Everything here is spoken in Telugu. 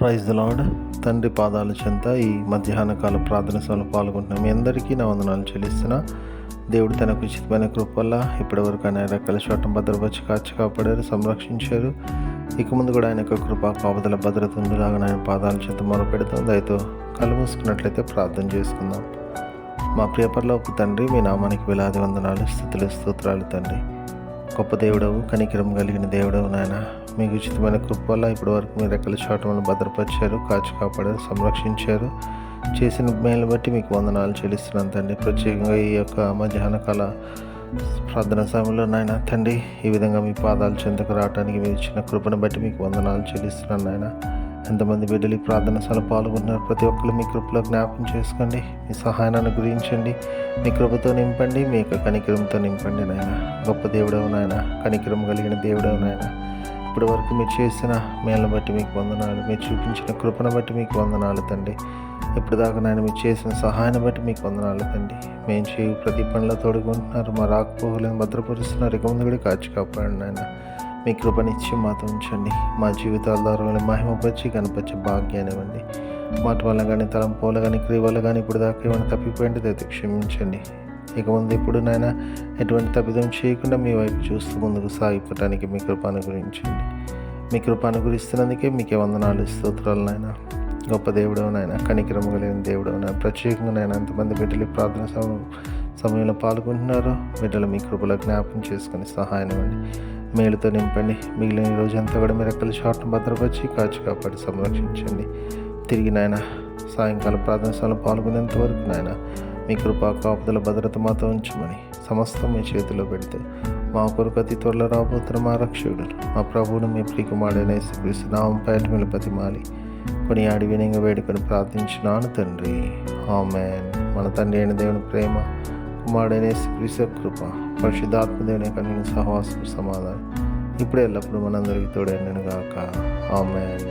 ప్రైజ్ ద లార్డ్ తండ్రి పాదాల చెంత ఈ మధ్యాహ్న కాల ప్రార్థన సభలో పాల్గొంటున్నాం మీ అందరికీ నా వందనాలు చెల్లిస్తున్నా. దేవుడు తనకు ఉచితమైన కృప వల్ల ఇప్పటి వరకు ఆయన రెక్కల చోటం భద్రపరిచి కాచి కాపాడారు సంరక్షించారు. ఇక ముందు కూడా ఆయన యొక్క కృప కాపుదల భద్రత ఉండేలాగా ఆయన పాదాల చెంత మొరపెడతాం దయతో కలుమూసుకున్నట్లయితే ప్రార్థన చేసుకుందాం. మా ప్రియపరలోపు తండ్రి మీ నామానికి వేలాది వందనాలు స్థుతులు స్తోత్రాలు తండ్రి. గొప్ప దేవుడవు కనికరం కలిగిన దేవుడవు నాయన. మీకు ఉచితమైన కృప వల్ల ఇప్పటి వరకు మీ రెక్కల చాటలను భద్రపరిచారు కాచి కాపాడారు సంరక్షించారు. చేసిన మేలు బట్టి మీకు వందనాలు చెల్లిస్తున్నాను తండ్రి. ప్రత్యేకంగా ఈ యొక్క మధ్యాహ్న కాల ప్రార్థన సమయంలో నాయన తండ్రి ఈ విధంగా మీ పాదాలు చెంతకు రావడానికి మీరు ఇచ్చిన కృపను బట్టి మీకు వందనాలు చెల్లిస్తున్నాను నాయన. ఎంతమంది బిడ్డలు ఈ ప్రార్థన సభలో పాల్గొంటున్నారు? ప్రతి ఒక్కరు మీ కృపలో జ్ఞాపకం చేసుకోండి. మీ సహాయాన్ని గురించండి మీ కృపతో నింపండి. మీ యొక్క కనికరంతో నింపండి నాయన. గొప్ప దేవుడవు నాయన. కనికరం కలిగిన దేవుడవు నాయన. ఇప్పటి వరకు మీరు చేసిన మేలను బట్టి మీకు వందనాలు మీరు చూపించిన కృపను బట్టి మీకు వందనాలు తండ్రి. ఇప్పుడు దాకా నాయన మీరు చేసిన సహాయాన్ని బట్టి మీకు వందనాలు తండ్రి. మేము చేయు ప్రతి పనిలో తోడుకుంటున్నారు మా రాకపోకలను భద్రపరుస్తున్నారు ఇక ముందు కూడా కాచి కాపాడండి నాయన. మీ కృపనిచ్చి మాతో ఉంచండి. మా జీవితాల ద్వారా మిమ్మల్ని మహిమపరిచి కనపరిచే భాగ్యాన్ని ఇవ్వండి. మాట వల్ల కానీ తలంపు కానీ క్రియ వల్ల కానీ ఇప్పుడు దాకా ఏమైనా తప్పిపోయింటే అయితే క్షమించండి. ఇక ముందు ఇప్పుడు నాయన ఎటువంటి తప్పిదం చేయకుండా మీ వైపు చూస్తూ ముందుకు సాగిపోవటానికి మీ కృప అనుగురించండి మీ కృప అనుగురిస్తున్నందుకే మీకే వందనాలు స్తోత్రాలు నాయన. గొప్ప దేవుడు నాయన కనికరం కలిగిన దేవుడు నాయన. ప్రత్యేకంగా నాయన ఎంతమంది బిడ్డలు ప్రార్థన సమయం సమయంలో పాల్గొంటున్నారో బిడ్డలు మీ కృపలో జ్ఞాపకం చేసుకుని సహాయం ఇవ్వండి. మేలుతో నింపండి. మిగిలిన రోజు రోజంతా కూడా మీరు ఎక్కడ షాట్ను భద్రపరిచి కాచి కాపాడి సంరక్షించండి. తిరిగి నాయన సాయంకాలం ప్రార్థన సభలో పాల్గొనేంత వరకు నాయన మీ కృపా కాపుదల భద్రత మాతో ఉంచమని సమస్తం మీ చేతిలో పెడితే మా కొరకు అతి త్వరలో రాబోతున్న మా రక్షకుడు మా ప్రభువును మీ ప్రియకుమారుడైన యేసుక్రీస్తు నామం పేట మీద ప్రతిమాలి. కొని ఆడి వినంగా వేడుకొని ప్రార్థించినాను తండ్రి. ఆమెన్. మన తండ్రి అయిన దేవుని ప్రేమ కుమారుడైన శ్రీకృష్ణ కృప పరిశుద్ధాత్మదేవుని కలిగిన సహవాసం సమాధానం ఇప్పుడే ఎల్లప్పుడూ మనందరికీ తోడైనను గాక ఆమెన్.